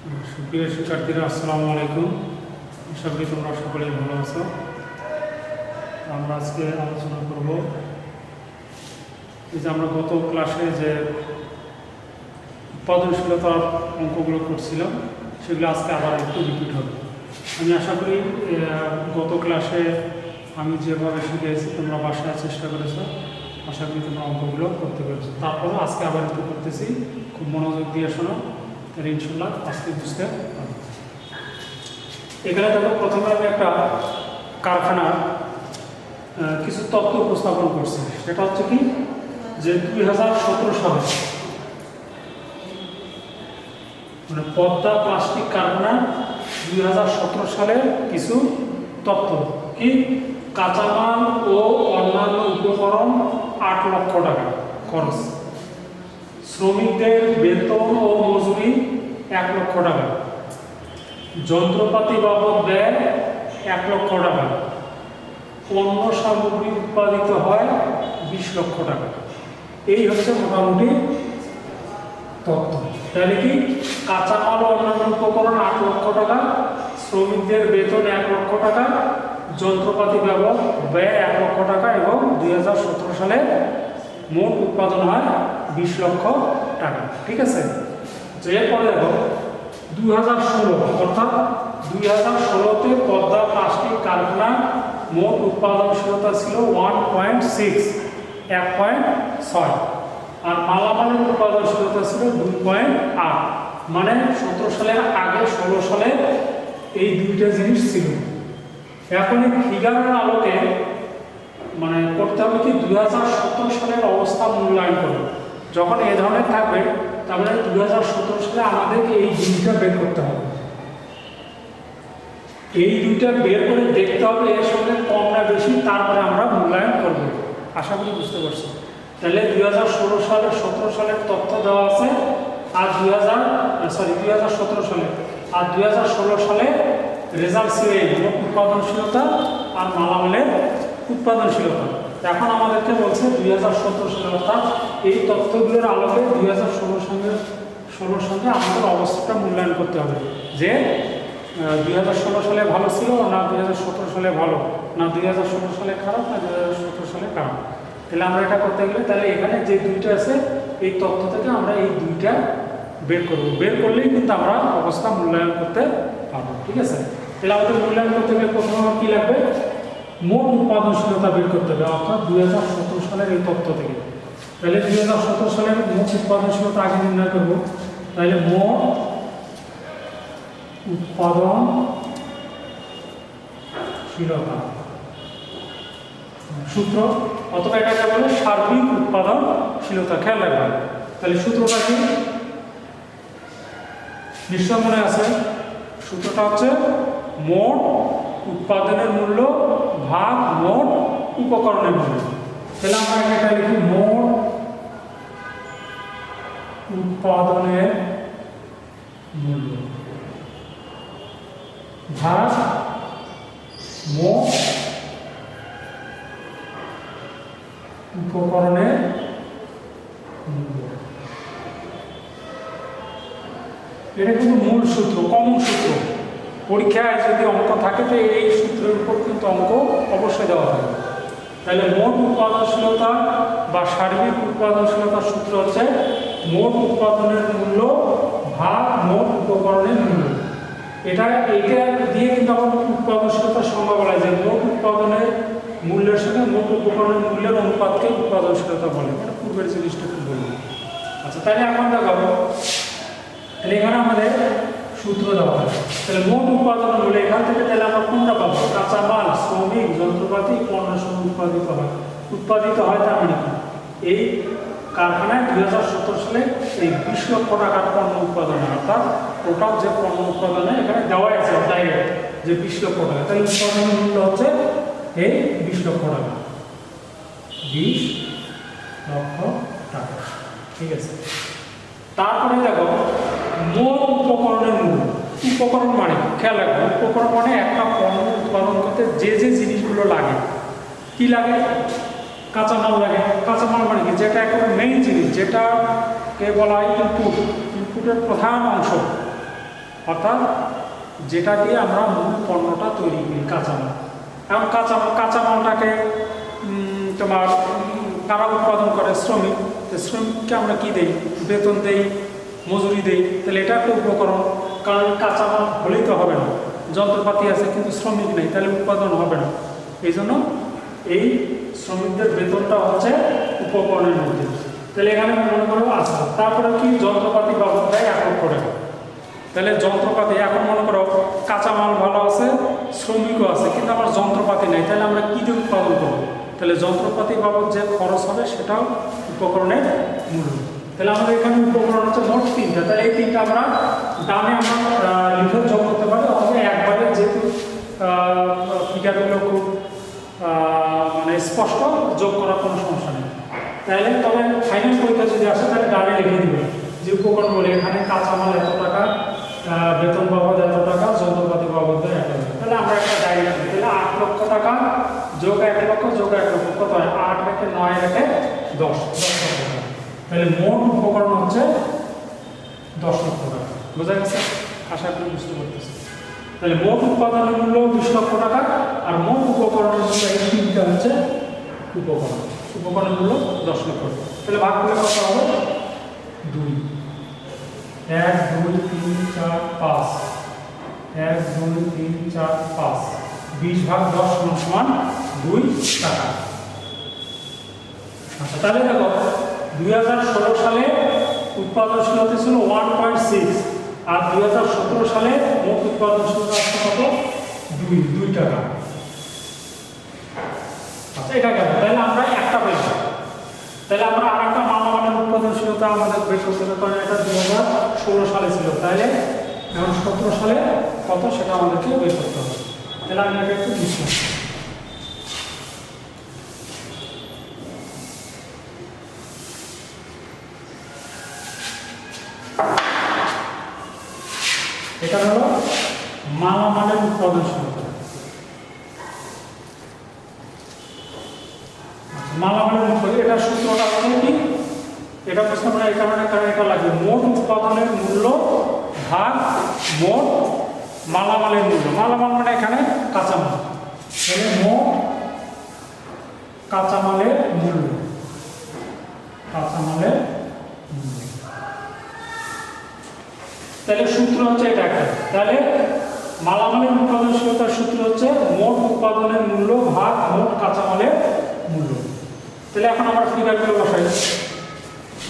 সুপ্রিয় শিক্ষার্থীরা, আসসালামু আলাইকুম। আশা করি তোমরা সকলেই ভালো আছো। আমরা আজকে আলোচনা করব এই যে আমরা গত ক্লাসে যে উৎপাদনশীলতার অঙ্কগুলো করছিলাম, সেগুলো আজকে আবার একটু রিপিট হবে। আমি আশা করি গত ক্লাসে আমি যেভাবে শিখেছি, তোমরা বাসায় চেষ্টা করেছ, আশা করি তোমরা অঙ্কগুলো করতে পেরেছ। তারপরে আজকে আবার একটু করতেছি। খুব মনোযোগ দিয়ে শোনো। তাহলে ইনশাল্লাহ আজকে বুঝতে এখানে দেখো প্রথমে আমি একটা কারখানার কিছু তথ্য উপস্থাপন করছি। সেটা হচ্ছে কি, যে দুই হাজার সতেরো সালে মানে পদ্মা প্লাস্টিক কারখানা দুই হাজার সতেরো সালের কিছু তথ্য। কি? কাঁচামাল ও অন্যান্য উপকরণ আট লক্ষ টাকা খরচ। শ্রমিকদের বেতন ও মজুরি এক লক্ষ টাকা। যন্ত্রপাতি বাবদ ব্যয় এক লক্ষ টাকা। পণ্য সামগ্রী উৎপাদিত হয় বিশ লক্ষ টাকা। এই হচ্ছে মোটামুটি তথ্য। তাহলে কি? কাঁচামাল অন্যান্য উপকরণ আট লক্ষ টাকা, শ্রমিকদের বেতন এক লক্ষ টাকা, যন্ত্রপাতি ব্যবহার ব্যয় এক লক্ষ টাকা এবং দু হাজার সতেরো সালে মোট উৎপাদন হয় বিশ লক্ষ টাকা। ঠিক আছে? তো এরপরে দেখো দুই হাজার ষোলো, অর্থাৎ দুই হাজার ষোলোতে পদ্মা প্লাস্টিক কারখানা মোট উৎপাদনশীলতা ছিল ওয়ান পয়েন্ট সিক্স, এক পয়েন্ট ছয়, আর মালামালের উৎপাদনশীলতা ছিল দুই পয়েন্ট আট মানে সতেরো সালের আগে ষোলো সালে এই দুইটা জিনিস ছিল। এখন এই ফিগারের আলোকে মানে করতে হবে কি দুই হাজার সতেরো সালের অবস্থা মূল্যায়ন করবে যখন এ ধরনের থাকবে, তাহলে দুই হাজার সতেরো সালে আমাদেরকে এই জিনিসটা বের করতে হবে। এই দুইটা বের করে দেখতে হবে, এর সঙ্গে কম না বেশি, তারপরে আমরা মূল্যায়ন করব। আশা করি বুঝতে পারছি। তাহলে দুই হাজার ষোলো সালের সতেরো সালের তথ্য দেওয়া আছে, আর দুই হাজার সরি দুই হাজার সতেরো সালে। আর দুই হাজার ষোলো সালে রেজাল্ট ছিল মোট উৎপাদনশীলতা আর মালামালের উৎপাদনশীলতা। এখন আমাদেরকে বলছে দুই হাজার সতেরো সালে অর্থাৎ এই তথ্যগুলোর আলোকে দুই হাজার ষোলো সঙ্গে ষোলোর সঙ্গে আমাদের অবস্থাটা মূল্যায়ন করতে হবে। যে দুই হাজার ষোলো সালে ভালো ছিল না দুই হাজার সতেরো সালে ভালো? না দুই হাজার ষোলো সালে খারাপ, না দুই হাজার সতেরো সালে খারাপ? তাহলে আমরা এটা করতে গেলে তাহলে এখানে যে দুইটা আছে, এই তথ্য থেকে আমরা এই দুইটা বের করব। বের করলেই কিন্তু আমরা অবস্থা মূল্যায়ন করতে পারব। ঠিক আছে? তাহলে আমাদের মূল্যায়ন করতে গেলে প্রথমে আমার কী লাগবে? মোট উৎপাদনশীলতা বের করতে হবে, অর্থাৎ দুই হাজার সতেরো সালের এই তথ্য থেকে। তাহলে দুই হাজার সতেরো সালের মোট উৎপাদনশীলতা আগে নির্ণয় করব। তাহলে মোট উৎপাদনশীলতা সূত্র, অথবা এটাকে বলে সার্বিক উৎপাদনশীলতা, খেয়াল রাখবেন তাহলে সূত্রটা কি? নিশ্চয় মনে আছে? সূত্রটা হচ্ছে মোট উৎপাদনের মূল্য, ভাগ, মোট, উপকরণের মূল্য। তাহলে আমরা এটা লিখি মোট উৎপাদনের মূল্য। ভাগ মোট উপকরণের এটা কিন্তু মূল সূত্র, কমন সূত্র। পরীক্ষায় যদি অঙ্ক থাকে, তো এই সূত্রের উপর কিন্তু অঙ্ক অবশ্যই দেওয়া হয়। তাহলে মোট উৎপাদনশীলতা বা সার্বিক উৎপাদনশীলতার সূত্র হচ্ছে মোট উৎপাদনের মূল্য ভাগ মোট উপকরণের মূল্য। এটা, এইটা দিয়ে কিন্তু আমার উৎপাদনশীলতার সংজ্ঞা বলা যায় মোট উৎপাদনের মূল্যের সঙ্গে মোট উপকরণের মূল্যের অনুপাতকে উৎপাদনশীলতা বলে। এটা পূর্বের জিনিসটা একটু বলব। আচ্ছা তাহলে এখন দেখাবো। তাহলে এখানে আমাদের সূত্র দেওয়া হয়। তাহলে মোট উৎপাদন হলে এখান থেকে তাহলে আমরা কোনটা পাবো? কাঁচা মাল, শ্রমিক, যন্ত্রপাতি, পণ্য সময় উৎপাদিত হয়। উৎপাদিত হয় তার মানে এই কারখানায় দুই হাজার সতেরো সালে এই বিশ লক্ষ টাকার পণ্য উৎপাদন হয়। অর্থাৎ টোটাল যে পণ্য উৎপাদন এখানে দেওয়া আছে ডাইরেক্ট যে বিশ লক্ষ টাকা। তাহলে উৎপাদনের মূল্য হচ্ছে এই বিশ লক্ষ টাকা। বিশ লক্ষ টাকা। ঠিক আছে? তারপরে দেখো মোট উপকরণের মূল্য উপকরণ মানে খেয়াল রাখব উপকরণ মানে একটা পণ্য উৎপাদন করতে যে যে জিনিসগুলো লাগে। কি লাগে? কাঁচামাল লাগে। কাঁচামাল মানে কি? যেটা একটা মেইন জিনিস যেটাকে বলা হয় ইনপুট ইনপুটের প্রধান অংশ। অর্থাৎ যেটা দিয়ে আমরা মূল পণ্যটা তৈরি করি, কাঁচামাল। এখন কাঁচামাল, কাঁচামালটাকে তোমার কারা উৎপাদন করে? শ্রমিক। শ্রমিককে আমরা কি দেই? বেতন দেই। মজুরি দেই, তাহলে এটা একটা উপকরণ। কারণ কাঁচামাল হলেই তো হবে না। যন্ত্রপাতি আছে কিন্তু শ্রমিক নেই, তাহলে উৎপাদন হবে না। এই জন্য এই শ্রমিকদের বেতনটা হচ্ছে উপকরণের মধ্যে। তাহলে এখানে মনে করো আসা তারপরে কি যন্ত্রপাতি দেয় এক করে? তাহলে যন্ত্রপাতি, এখন মনে করো কাঁচামাল ভালো আছে, শ্রমিকও আছে, কিন্তু আমার যন্ত্রপাতি নেই, তাহলে আমরা কী দিয়ে উৎপাদন করব? তাহলে যন্ত্রপাতি বাবদ যে খরচ হবে সেটাও উপকরণের মূল্য। তাহলে আমাদের এখানে উপকরণ হচ্ছে মোট তিনটা। তাহলে এই তিনটা আমরা দামে আমরা লিখে যোগ করতে পারি অথবা একবারে যেহেতু ফিগারগুলো খুব মানে স্পষ্ট, যোগ করার কোনো সমস্যা নেই। তাহলে তবে ফাইনাল পরীক্ষা যদি আসে, তাহলে গাড়ি লিখে দেবে। যে উপকরণ বলে এখানে কাঁচামাল এত টাকা বেতন বাবদ এত টাকা যন্ত্রপাতি বাবদ এত টাকা। তাহলে আমরা একটা ডায়রি লিখি। তাহলে আট লক্ষ টাকা যোগ এক লক্ষ, যোগ এক লক্ষ, কত হয়? আট রেখে নয় রেখে দশ। দশ লক্ষ তাহলে মোট উপকরণ হচ্ছে দশ লক্ষ টাকা। বোঝা গেছে? আশা করি বুঝতে পারতেছি। তাহলে মোট উৎপাদনের মূল্য বিশ লক্ষ টাকা, আর মোট উপকরণের মূল্য তিনটা হচ্ছে উপকরণ। উপকরণের মূল্য দশ লক্ষ টাকা। তাহলে ভাগ করলে কত হবে? দুই। এক, দুই, তিন, চার, পাঁচ। এক, দুই, তিন, চার, পাঁচ। বিশ ভাগ দশ সমান দুই টাকা। আচ্ছা তাহলে দেখো দুই হাজার ষোলো সালে উৎপাদনশীলতা ছিল ওয়ান পয়েন্ট সিক্স আর দুই হাজার সতেরো সালে মোট উৎপাদনশীলতা আসছে কত? দুই দুই টাকা। আচ্ছা এটা গেল। তাহলে আমরা একটা পেলাম তাহলে আমরা আর একটা মানবানের উৎপাদনশীলতা আমাদের বের করতে হবে কারণ এটা দুই হাজার ষোলো সালে ছিল। তাহলে এখন সতেরো সালে কত সেটা আমাদেরকে বের করতে হবে। তাহলে আমি আগে একটু লিখলাম এটা হলো মালামালের উৎপাদনশীলতা আচ্ছা, মালামালের উৎপাদন এটা সূত্রটা কি এটা বুঝতে পারে এই কারণে কারণ এটা লাগবে। মোট উৎপাদনের মূল্য, ভাগ, মোট মালামালের মূল্য। মালামাল মানে এখানে কাঁচামাল তাহলে মোট কাঁচামালের মূল্য। কাঁচামালের মূল্য। তাহলে সূত্র হচ্ছে এটা একটা। তাহলে মালামালের উৎপাদনশীলতার সূত্র হচ্ছে মোট উৎপাদনের মূল্য, ভাগ, মোট কাঁচামালের মূল্য। তাহলে এখন আমরা ফিগারগুলো বসাই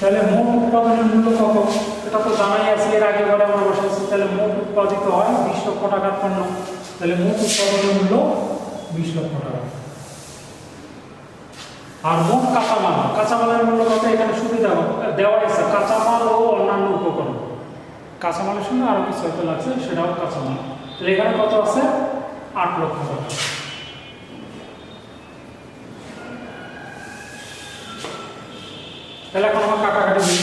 তাহলে মোট উৎপাদনের মূল্য কত? এটা তো জানাই আছে, এর আগে বারে আমরা বসাইছি তাহলে মোট উৎপাদিত হয় বিশ লক্ষ টাকার পণ্য। তাহলে মোট উৎপাদনের মূল্য বিশ লক্ষ টাকা। আর মোট কাঁচামাল, কাঁচামালের মূল্য কত? এখানে সুবিধা দেওয়া আছে। কাঁচামাল ও অন্যান্য উপকরণ। কাঁচামালের সঙ্গে আরও কিছু হয়তো লাগছে, সেটাও কাঁচামাল। তাহলে এখানে কত আছে? আট লক্ষ টাকা। তাহলে এখন আমার কাটাকাটি দিই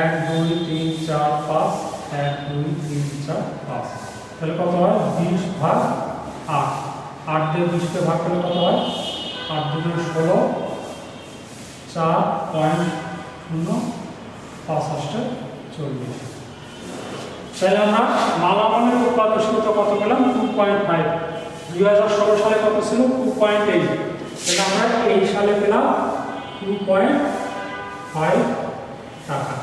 এক, দুই, তিন, চার, পাঁচ। এক, দুই, তিন, চার, পাঁচ। তাহলে কত হয়? বিশ ভাগ আট। আট দিয়ে বিশকে ভাগ করলে কত হয়? আট দুটো ষোলো। চার পয়েন্ট শূন্য পাঁচ আটটা চল্লিশ। তাহলে আমরা মালামালের উৎপাদনশীলতা কত পেলাম? Two point five. দুই হাজার ষোলো সালে কত ছিল? Two point eight. তাহলে আমরা এই সালে পেলাম টু পয়েন্ট ফাইভ টাকা।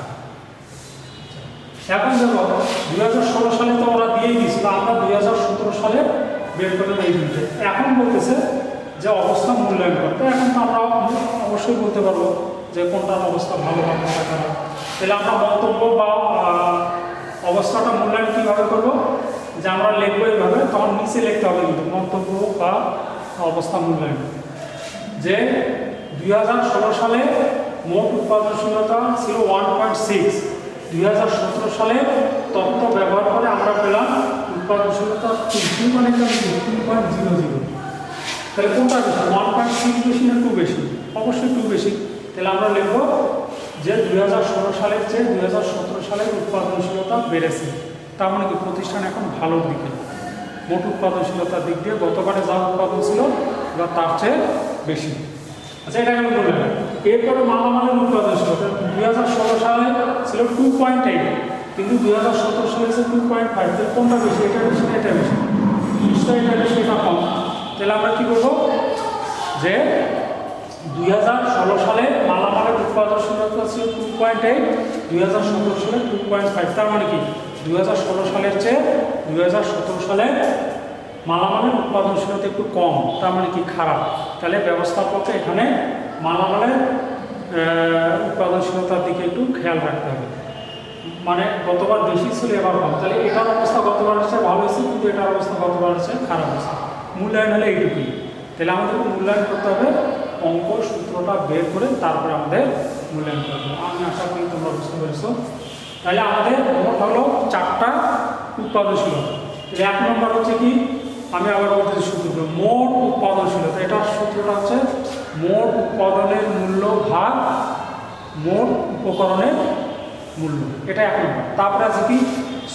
এখন দেখো, দুই হাজার ষোলো সালে তো ওরা দিয়েই দিয়েছিল, আমরা দুই হাজার সতেরো সালে বের করলাম এই দুইটা এখন বলতেছে যে অবস্থা মূল্যায়ন করতে এখন তো আমরা অবশ্যই বলতে পারব যে কোনটার অবস্থা ভালো বা কোনটা খারাপ। তাহলে আমরা মন্তব্য বা অবস্থাটা মূল্যায়ন কীভাবে করব? যে আমরা লিখব এইভাবে, তখন নিচে লিখতে হবে কিন্তু মন্তব্য বা অবস্থা মূল্যায়ন। যে দুই হাজার ষোলো সালে মোট উৎপাদনশীলতা ছিল ওয়ান পয়েন্ট সিক্স দুই হাজার সতেরো সালে তথ্য ব্যবহার করে আমরা পেলাম উৎপাদনশীলতা টু মানে টু পয়েন্ট জিরো জিরো তাহলে কোনটা বেশি? ওয়ান পয়েন্ট সিক্স বেশি না টু বেশি? অবশ্যই টু বেশি। তাহলে আমরা লিখব যে দুই হাজার ষোলো সালের চেয়ে দুই হাজার সতেরো সালের উৎপাদনশীলতা বেড়েছে। তার মানে কি প্রতিষ্ঠান এখন ভালোর দিকে। মোট উৎপাদনশীলতার দিক দিয়ে গতবারে যা উৎপাদন ছিল বা তার চেয়ে বেশি। আচ্ছা এটা আমি বললাম এরপরে মালামালের উৎপাদনশীলতা দুই হাজার ষোলো সালে ছিল টু পয়েন্ট এইট কিন্তু দুই হাজার সতেরো সালে যে টু পয়েন্ট ফাইভ কোনটা বেশি, এটা বেশি না এটা বেশি? নিশ্চয়ই এটা বেশি, এটা কম। তাহলে আমরা কী করব? যে দুই হাজার ষোলো সালে মালামালের উৎপাদনশীলতা ছিল টু পয়েন্ট এইট দুই হাজার সতেরো সালে টু পয়েন্ট ফাইভ তার মানে কি? দুই হাজার ষোলো সালের চেয়ে দুই হাজার সতেরো সালে মালামালের উৎপাদনশীলতা একটু কম, তার মানে কি খারাপ। তাহলে ব্যবস্থাপককে এখানে মালামালের উৎপাদনশীলতার দিকে একটু খেয়াল রাখতে হবে। মানে গতবার বেশি ছিল, এবার কম। তাহলে এটার অবস্থা গতবার হচ্ছে ভালো হয়েছে, কিন্তু এটার অবস্থা গতবার হচ্ছে খারাপ হয়েছে। মূল্যায়ন হলে এইটুকুই। তাহলে আমাদের মূল্যায়ন করতে হবে, অঙ্ক সূত্রটা বের করে তারপরে আমাদের মূল্যায়ন করতে হবে। আমি আশা করি তোমরা বুঝতে পেরেছ। তাহলে আমাদের মোট হলো চারটা উৎপাদনশীলতা। এক নম্বর হচ্ছে কি? আমি আবার বলতে সূত্র মোট উৎপাদনশীলতা। এটার সূত্রটা হচ্ছে মোট উৎপাদনের মূল্য ভাগ মোট উপকরণের মূল্য। এটা এক নম্বর। তারপরে আছে কি?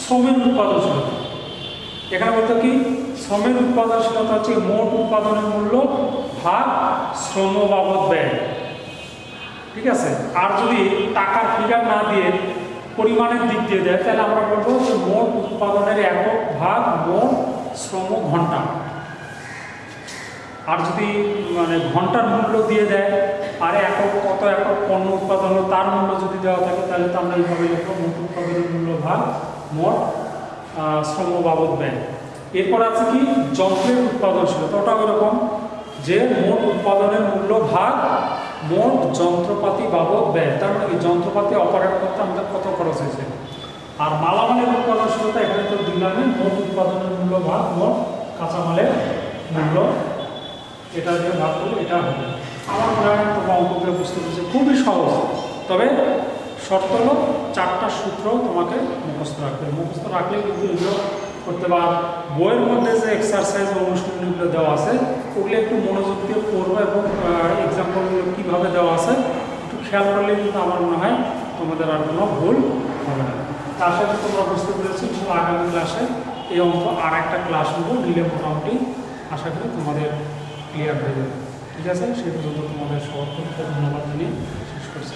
শ্রমের উৎপাদনশীলতা। এখানে বলতে কি? শ্রমের উৎপাদনশীলতা হচ্ছে মোট উৎপাদনের মূল্য ভাগ শ্রম বাবদ ব্যয়। ঠিক আছে? আর যদি টাকার ফিগার না দিয়ে পরিমাণের দিক দিয়ে দেয়, তাহলে আমরা বলব যে মোট উৎপাদনের একক ভাগ মোট শ্রম ঘণ্টা। আর যদি মানে ঘণ্টার মূল্য দিয়ে দেয়, আর একক কত একক পণ্য উৎপাদন হলো, তার মূল্য যদি দেওয়া থাকে, তাহলে তো আমরা এইভাবে লিখব, মোট উৎপাদনের মূল্য ভাগ মোট শ্রম বাবদ ব্যয়। এরপর আছে কি? যন্ত্রের উৎপাদনশীলতা। ওটাও ওরকম যে, মোট উৎপাদনের মূল্য ভাগ মোট যন্ত্রপাতি বাবদ ব্যয়। তার মানে যন্ত্রপাতি অপারেট করতে আমাদের কত খরচ হয়েছে? আর মালামালের উৎপাদনশীলতা, এখানে তো দিলামে মোট উৎপাদনের মূল্য ভাগ মোট কাঁচামালের মূল্য এটা দিয়ে ভাগ করলে এটা হবে আমার মনে হয় তোমরা অঙ্কটা বুঝতে পেরেছ। খুবই সহজ। তবে শর্ত হলো চারটা সূত্র তোমাকে মুখস্থ রাখবে মুখস্থ রাখলে কিন্তু এগুলো করতে বা বইয়ের মধ্যে যে এক্সারসাইজ বা অনুশীলনীগুলো দেওয়া আছে, ওগুলো একটু মনোযোগ দিয়ে পড়বে এবং এক্সাম্পলগুলো কীভাবে দেওয়া আছে, একটু খেয়াল করলে কিন্তু আমার মনে হয় তোমাদের আর কোনো ভুল হবে না। তার সাথে তোমরা বুঝতে পেরেছ। আগামী ক্লাসে এই অঙ্ক আর একটা ক্লাস নেব। নিলে মোটামুটি আশা করি তোমাদের ক্লিয়ার হয়ে যাবে। ঠিক আছে? সেই পর্যন্ত তোমাদের সবার ধন্যবাদ জানিয়ে শেষ করছি।